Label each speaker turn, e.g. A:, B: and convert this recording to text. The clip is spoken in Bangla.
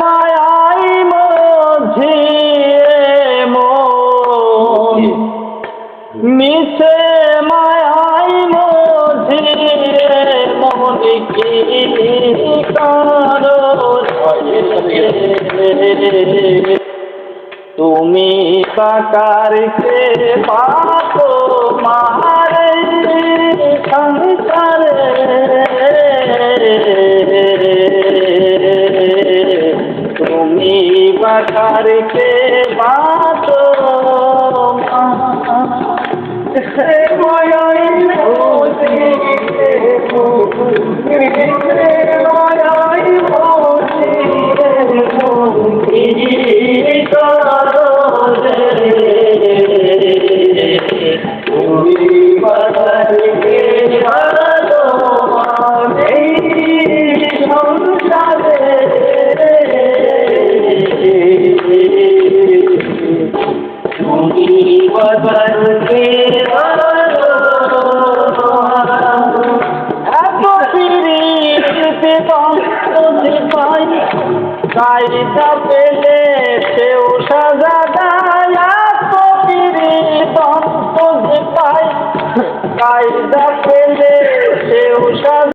A: মায়াই মঝিয়ে মিছে মায়াই মঝিয়ে মন কি তুমি বাকারকে পাতো মারে তুমি বাকারকে পাতো মায়াই কায়দা পেলে সেও সাজা দেয় এত পিড়ি বন্ধ পাই কায়দা পেলে সেও সাজা